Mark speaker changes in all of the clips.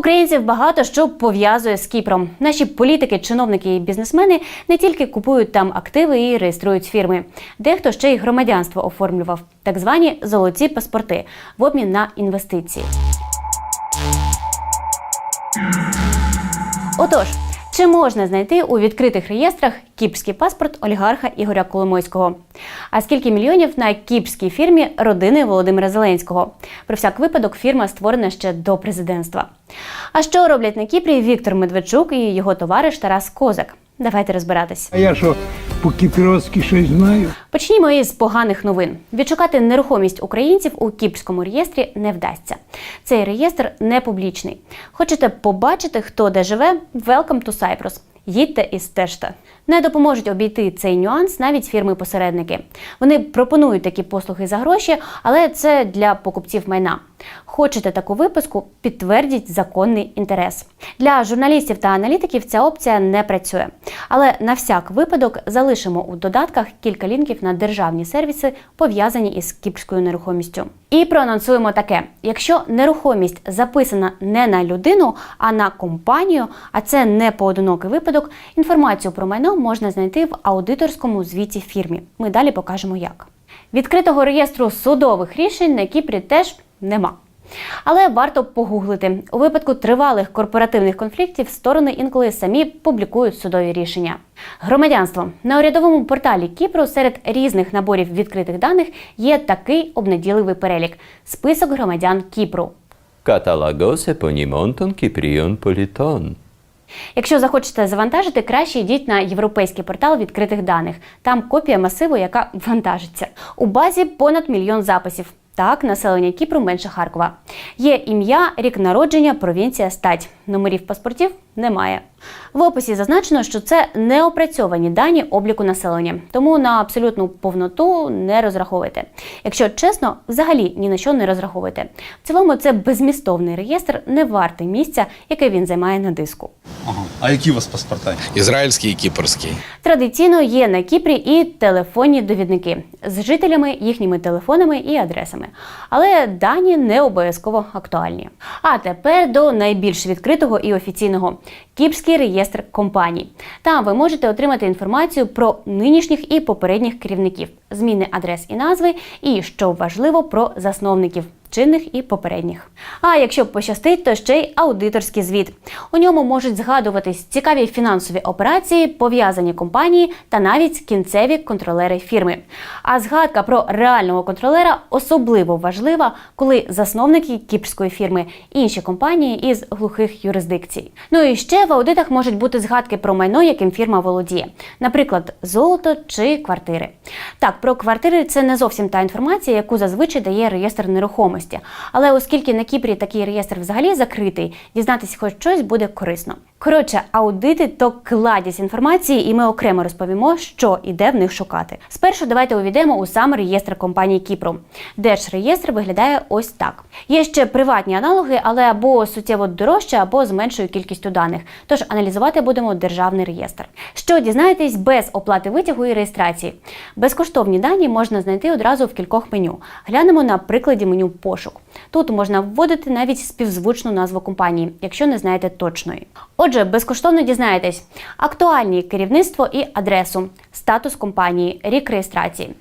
Speaker 1: Українців багато що пов'язує з Кіпром. Наші політики, чиновники і бізнесмени не тільки купують там активи і реєструють фірми. Дехто ще й громадянство оформлював, так звані золоті паспорти в обмін на інвестиції. Отож, чи можна знайти у відкритих реєстрах кіпрський паспорт олігарха Ігоря Коломойського? А скільки мільйонів на кіпрській фірмі родини Володимира Зеленського? Про всяк випадок фірма створена ще до президентства. А що роблять на Кіпрі Віктор Медведчук і його товариш Тарас Козак? Давайте розбиратись.
Speaker 2: А я що, по-кіпіровськи щось знаю?
Speaker 1: Почнімо із поганих новин. Відшукати нерухомість українців у кіпрському реєстрі не вдасться. Цей реєстр не публічний. Хочете побачити, хто де живе? Welcome to Cyprus. Їдьте і стежте. Не допоможуть обійти цей нюанс навіть фірми-посередники. Вони пропонують такі послуги за гроші, але це для покупців майна. Хочете таку виписку? Підтвердіть законний інтерес. Для журналістів та аналітиків ця опція не працює. Але на всяк випадок залишимо у додатках кілька лінків на державні сервіси, пов'язані із кіпрською нерухомістю. І проанонсуємо таке: якщо нерухомість записана не на людину, а на компанію, а це не поодинокий випадок, інформацію про майно можна знайти в аудиторському звіті фірмі. Ми далі покажемо як. Відкритого реєстру судових рішень на Кіпрі теж нема. Але варто погуглити. У випадку тривалих корпоративних конфліктів сторони інколи самі публікують судові рішення. Громадянство на урядовому порталі Кіпру серед різних наборів відкритих даних є такий обнаділивий перелік список громадян Кіпру.
Speaker 3: Каталагосе понімонтон Кіпріон Політон.
Speaker 1: Якщо захочете завантажити, краще йдіть на європейський портал відкритих даних. Там копія масиву, яка вантажиться. У базі понад мільйон записів. Так, населення Кіпру менше Харкова. Є ім'я, рік народження, провінція, стать. Номерів паспортів немає. В описі зазначено, що це неопрацьовані дані обліку населення, тому на абсолютну повноту не розраховуйте. Якщо чесно, взагалі ні на що не розраховуйте. В цілому це безмістовний реєстр, не вартий місця, яке він займає на диску.
Speaker 4: Ага. А які у вас паспорта?
Speaker 5: Ізраїльський і кіпрський.
Speaker 1: Традиційно є на Кіпрі і телефонні довідники з жителями, їхніми телефонами і адресами. Але дані не обов'язково актуальні. А тепер до найбільш відкритого і офіційного Кіпрський реєстр компаній. Там ви можете отримати інформацію про нинішніх і попередніх керівників, зміни адрес і назви, і що важливо про засновників. Чинних і попередніх. А якщо пощастить, то ще й аудиторський звіт. У ньому можуть згадуватись цікаві фінансові операції, пов'язані компанії та навіть кінцеві контролери фірми. А згадка про реального контролера особливо важлива, коли засновники кіпрської фірми інші компанії із глухих юрисдикцій. Ну і ще в аудитах можуть бути згадки про майно, яким фірма володіє, наприклад, золото чи квартири. Так, про квартири це не зовсім та інформація, яку зазвичай дає реєстр нерухомості. Але оскільки на Кіпрі такий реєстр взагалі закритий, дізнатися хоч щось буде корисно. Коротше, аудити то кладість інформації, і ми окремо розповімо, що і де в них шукати. Спершу давайте увійдемо у сам реєстр компанії Кіпру. Держреєстр виглядає ось так. Є ще приватні аналоги, але або суттєво дорожче, або з меншою кількістю даних. Тож аналізувати будемо державний реєстр. Що дізнаєтесь без оплати витягу і реєстрації? Безкоштовні дані можна знайти одразу в кількох меню. Глянемо на прикладі меню пошук. Тут можна вводити навіть співзвучну назву компанії, якщо не знаєте точної. Отже, безкоштовно дізнаєтесь актуальні керівництво і адресу, статус компанії, рік реєстрації.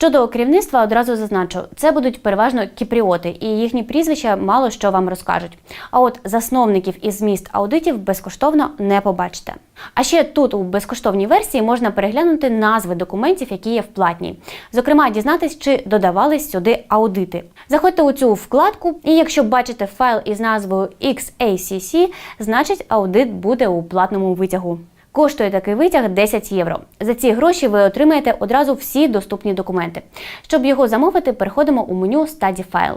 Speaker 1: Щодо керівництва, одразу зазначу, це будуть переважно кіпріоти, і їхні прізвища мало що вам розкажуть. А от засновників і зміст аудитів безкоштовно не побачите. А ще тут у безкоштовній версії можна переглянути назви документів, які є в платній. Зокрема, дізнатись, чи додавались сюди аудити. Заходьте у цю вкладку, і якщо бачите файл із назвою XACC, значить аудит буде у платному витягу. Коштує такий витяг 10 євро. За ці гроші ви отримаєте одразу всі доступні документи. Щоб його замовити, переходимо у меню Study File.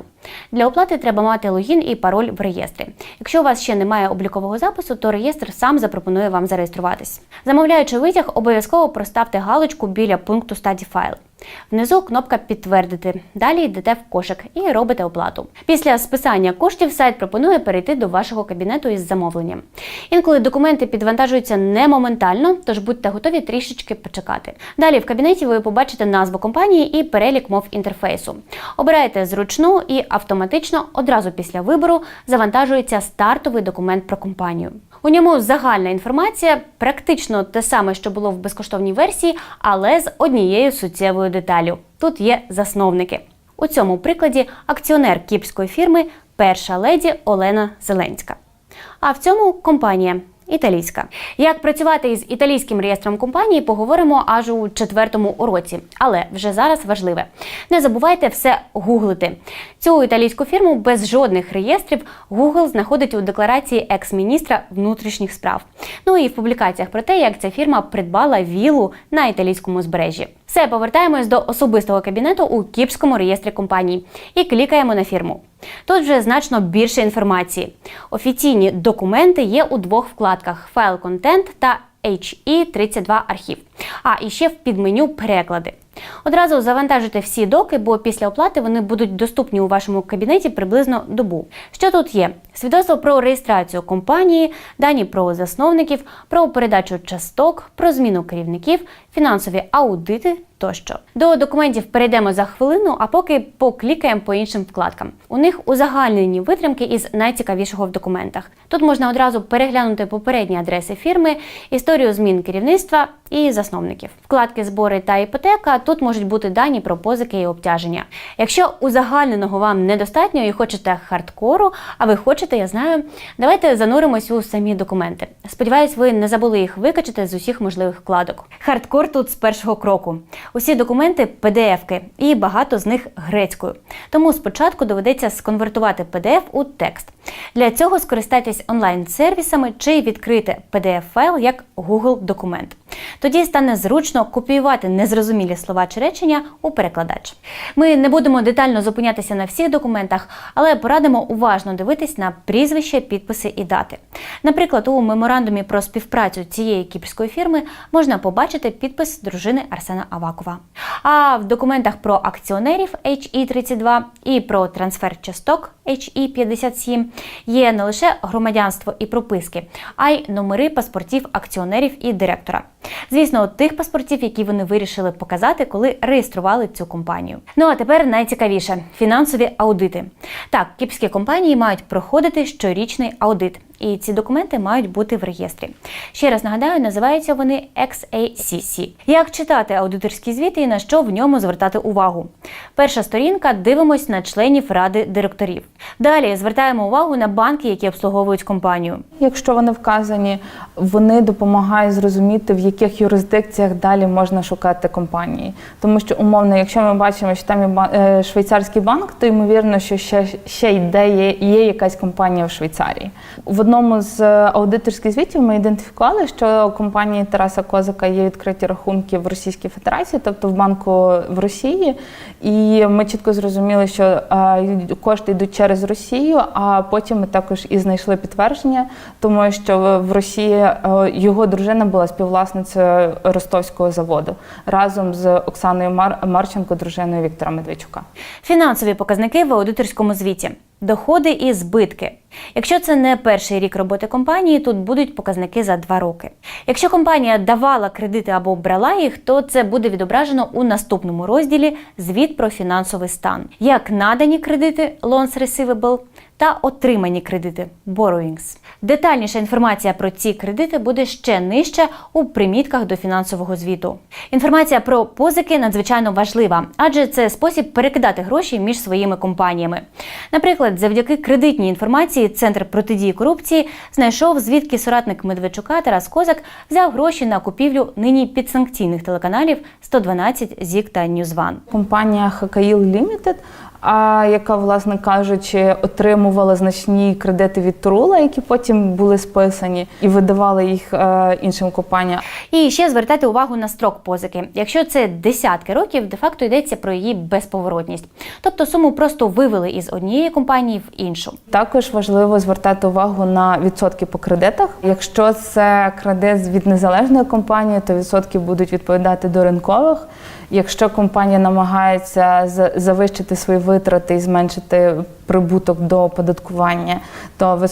Speaker 1: Для оплати треба мати логін і пароль в реєстрі. Якщо у вас ще немає облікового запису, то реєстр сам запропонує вам зареєструватись. Замовляючи витяг, обов'язково проставте галочку біля пункту Study File. Внизу кнопка Підтвердити. Далі йдете в кошик і робите оплату. Після списання коштів сайт пропонує перейти до вашого кабінету із замовленням. Інколи документи підвантажуються не моментально, тож будьте готові трішечки почекати. Далі в кабінеті ви побачите назву компанії і перелік мов інтерфейсу. Обираєте зручну і автоматично одразу після вибору завантажується стартовий документ про компанію. У ньому загальна інформація, практично те саме, що було в безкоштовній версії, але з однією суттєвою деталю. Тут є засновники. У цьому прикладі акціонер кіпрської фірми перша леді Олена Зеленська. А в цьому компанія італійська. Як працювати із італійським реєстром компанії, поговоримо аж у четвертому уроці. Але вже зараз важливе. Не забувайте все гуглити. Цю італійську фірму без жодних реєстрів Google знаходить у декларації екс-міністра внутрішніх справ. Ну і в публікаціях про те, як ця фірма придбала вілу на італійському узбережжі. Все, повертаємось до особистого кабінету у Кіпському реєстрі компаній і клікаємо на фірму. Тут вже значно більше інформації. Офіційні документи є у двох вкладках: файл контент та HE32 архів. А і ще в підменю переклади. Одразу завантажуйте всі доки, бо після оплати вони будуть доступні у вашому кабінеті приблизно добу. Що тут є? Свідоцтво про реєстрацію компанії, дані про засновників, про передачу часток, про зміну керівників, фінансові аудити тощо. До документів перейдемо за хвилину, а поки поклікаємо по іншим вкладкам. У них узагальнені витримки із найцікавішого в документах. Тут можна одразу переглянути попередні адреси фірми, історію змін керівництва і засновників. Вкладки збори та іпотека тут можуть бути дані про позики і обтяження. Якщо узагальненого вам недостатньо і хочете хардкору, а ви хочете, я знаю, давайте зануримось у самі документи. Сподіваюсь, ви не забули їх викачати з усіх можливих вкладок. Хардкор тут з першого кроку. Усі документи PDF-ки і багато з них грецькою. Тому спочатку доведеться сконвертувати PDF у текст. Для цього скористайтесь онлайн-сервісами чи відкрийте PDF-файл як Google документ. Тоді стане зручно копіювати незрозумілі слова чи речення у перекладач. Ми не будемо детально зупинятися на всіх документах, але порадимо уважно дивитись на прізвище, підписи і дати. Наприклад, у меморандумі про співпрацю цієї кіпрської фірми можна побачити підпис дружини Арсена Авакова. А в документах про акціонерів HE32 і про трансфер часток HE57 є не лише громадянство і прописки, а й номери паспортів акціонерів і директора. Звісно, тих паспортів, які вони вирішили показати, коли реєстрували цю компанію. Ну а тепер найцікавіше фінансові аудити. Так, кіпські компанії мають проходити щорічний аудит, і ці документи мають бути в реєстрі. Ще раз нагадаю, називаються вони XACC. Як читати аудиторські звіти і на що в ньому звертати увагу? Перша сторінка дивимось на членів ради директорів. Далі звертаємо увагу на банки, які обслуговують компанію.
Speaker 5: Якщо вони вказані, вони допомагають зрозуміти, в яких юрисдикціях далі можна шукати компанії. Тому що умовно, якщо ми бачимо, що там є е, швейцарський банк, то ймовірно, що ще, ще йде є, є якась компанія в Швейцарії. В одному з аудиторських звітів ми ідентифікували, що компанії Тараса Козака є відкриті рахунки в Російській Федерації, тобто в банку в Росії. І ми чітко зрозуміли, що е, кошти йдуть через Росію, а потім ми також і знайшли підтвердження, тому що в Росії е, його дружина була співвласницею ростовського заводу разом з Оксаною Мар- Марченко, дружиною Віктора Медведчука.
Speaker 1: Фінансові показники в аудиторському звіті. Доходи і збитки. Якщо це не перший рік роботи компанії, тут будуть показники за два роки. Якщо компанія давала кредити або брала їх, то це буде відображено у наступному розділі Звіт про фінансовий стан. Як надані кредити loans receivable та отримані кредити borrowings. Детальніша інформація про ці кредити буде ще нижче у примітках до фінансового звіту. Інформація про позики надзвичайно важлива, адже це спосіб перекидати гроші між своїми компаніями. Наприклад, завдяки кредитній інформації Центр протидії корупції знайшов, звідки соратник Медведчука Тарас Козак взяв гроші на купівлю нині підсанкційних телеканалів 112 ЗІК та Ньюзван.
Speaker 5: Компанія Хакаїл а яка, власне кажучи, отримувала значні кредити від Турула, які потім були списані і видавали їх е, іншим компаніям.
Speaker 1: І ще звертайте увагу на строк позики. Якщо це десятки років, де-факто йдеться про її безповоротність. Тобто суму просто вивели із однієї компанії в іншу.
Speaker 5: Також важливо звертати увагу на відсотки по кредитах. Якщо це кредит від незалежної компанії, то відсотки будуть відповідати до ринкових. Якщо компанія намагається за- завищити свої витрати і зменшити прибуток до оподаткування, то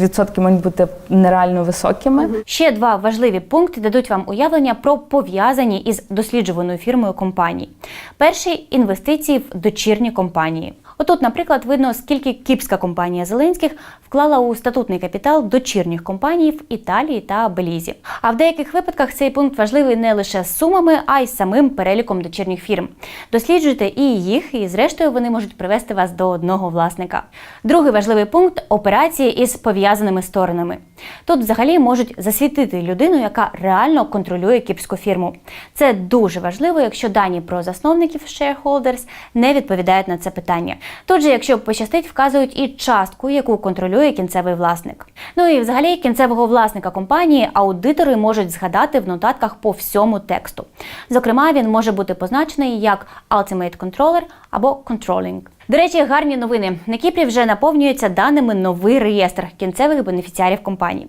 Speaker 5: відсотки можуть бути нереально високими.
Speaker 1: Ще два важливі пункти дадуть вам уявлення про пов'язані із досліджуваною фірмою компанії. Перший інвестиції в дочірні компанії. Отут, наприклад, видно, скільки кіпська компанія Зеленських вклала у статутний капітал дочірніх компаній в Італії та Белізі. А в деяких випадках цей пункт важливий не лише з сумами, а й самим переліком дочірніх фірм. Досліджуйте і їх, і зрештою вони можуть привести вас до одного власника. Другий важливий пункт операції із пов'язаними сторонами. Тут взагалі можуть засвітити людину, яка реально контролює кіпську фірму. Це дуже важливо, якщо дані про засновників shareholders не відповідають на це питання. Тут же, якщо пощастить, вказують і частку, яку контролює кінцевий власник. Ну і взагалі кінцевого власника компанії аудитори можуть згадати в нотатках по всьому тексту. Зокрема, він може бути позначений як Ultimate Controller або Controlling. До речі, гарні новини. На Кіпрі вже наповнюється даними новий реєстр кінцевих бенефіціарів компаній.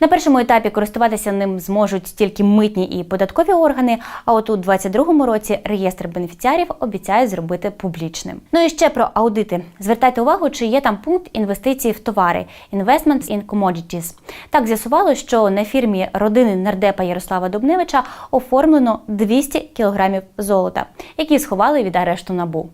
Speaker 1: На першому етапі користуватися ним зможуть тільки митні і податкові органи. А от у 2022 році реєстр бенефіціарів обіцяють зробити публічним. Ну і ще про аудити. Звертайте увагу, чи є там пункт інвестиції в товари Investments in Commodities. Так з'ясувало, що на фірмі родини нардепа Ярослава Дубневича оформлено 200 кілограмів золота, які сховали від арешту набу.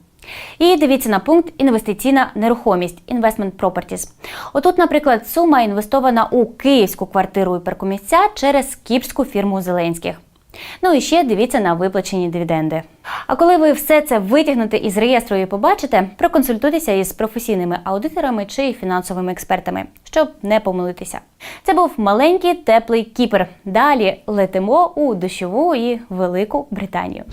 Speaker 1: І дивіться на пункт інвестиційна нерухомість Investment Properties. Отут, наприклад, сума інвестована у київську квартиру і паркомісця через кіпську фірму Зеленських. Ну і ще дивіться на виплачені дивіденди. А коли ви все це витягнете із реєстру і побачите, проконсультуйтеся із професійними аудиторами чи фінансовими експертами, щоб не помилитися. Це був маленький теплий кіпер. Далі летимо у дощову і велику Британію.